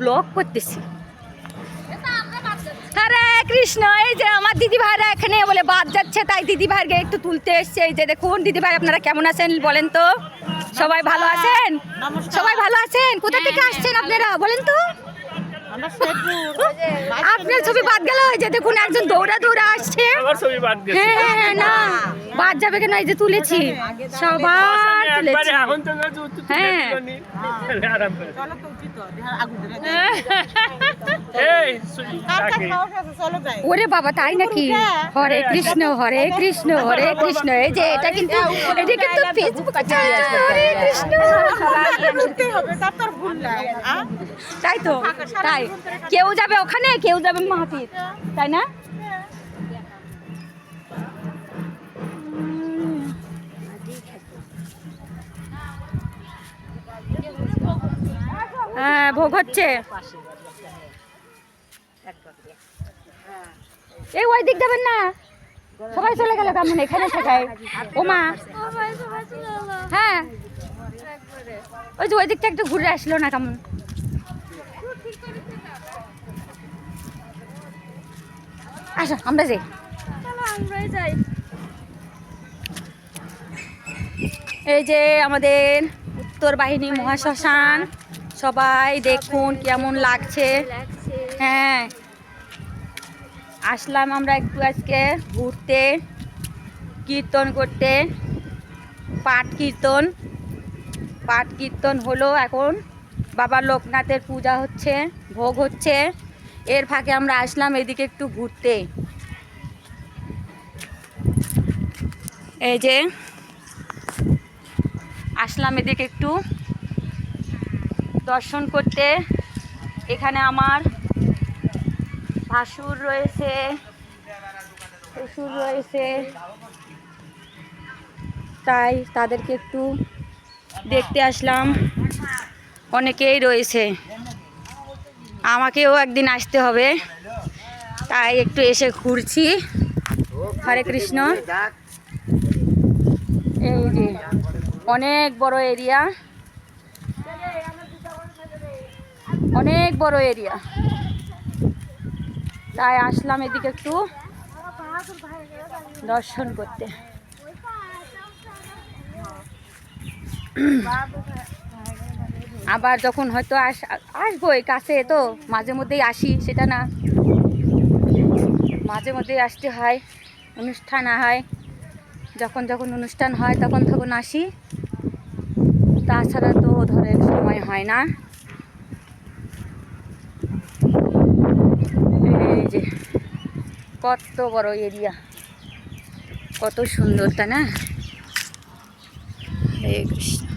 Blog করতেছি। হরে কৃষ্ণ এই যে আমার দিদি ভাইরা এখানে বলে বাদ যাচ্ছে তাই দিদি ভাইকে একটু তুলতে এসছে। এই যে দেখুন দিদি ভাই আপনারা কেমন আছেন বলেন তো? সবাই ভালো আছেন? সবাই ভালো আছেন? কোথা থেকে আসছেন আপনারা বলেন তো? আপনার ছবি বাদ গেল এই যে দেখুন একজন দৌড়া দৌড়া আসছে আমার ছবি বাদ গেছে হ্যাঁ হ্যাঁ হ্যাঁ, না বাদ যাবে কেন এই যে তুলেছি সবার তুলেছি এখন তো হ্যাঁ। আরাম করে। ওরে বাবা তাই নাকি হরে কৃষ্ণ হরে কৃষ্ণ হরে কৃষ্ণ এই যে এটা কিন্তু এটা কিন্তু ফেসবুক হরে কৃষ্ণ তাই তো তাই কেউ যাবে ওখানে, কেউ যাবে মাহাতির তাই না? হ্যাঁ ভোগ হচ্ছে। এই ওই দিক যাবেন না। সবাই চলে গেল কেমন এখানে শেখায় ও মা। হ্যাঁ। ওই যে ওই দিকটা একটু ঘুরে আসলো না কেমন? আসো আমরা যাই। এই যে আমাদের উত্তর বাহিনী মহাশ্মশান সবাই দেখুন কেমন লাগছে। হ্যাঁ। আসলাম আমরা একটু আজকে ঘুরতে কীর্তন করতে। পাঠ কীর্তন। পাঠ কীর্তন হলো এখন বাবা লোকনাথের পূজা হচ্ছে ভোগ হচ্ছে। এর ফাঁকে আমরা আসলাম এদিকে একটু ঘুরতে। এই যে, আসলাম এদিকে একটু দর্শন করতে। এখানে আমার ভাসুর রয়েছে, শ্বশুর রয়েছে। তাই তাদেরকে একটু দেখতে আসলাম। অনেকেই রয়েছে। আমাকেও একদিন আসতে হবে। তাই একটু এসে ঘুরছি। হরে কৃষ্ণ। এই যে, অনেক বড় এরিয়া। অনেক বড় এরিয়া। তাই আসলাম এদিকে একটু দর্শন করতে। আবার যখন হয়তো আস আসবোই কাছে, তো মাঝে মধ্যেই আসি, সেটা না। মাঝে মধ্যেই আসতে হয়, অনুষ্ঠান হয়। যখন যখন অনুষ্ঠান হয়, তখন তখন আসি। তাছাড়া তো ধরেন সময় হয় না। এই যে, কত বড় এরিয়া। কত সুন্দর না? হরে কৃষ্ণ।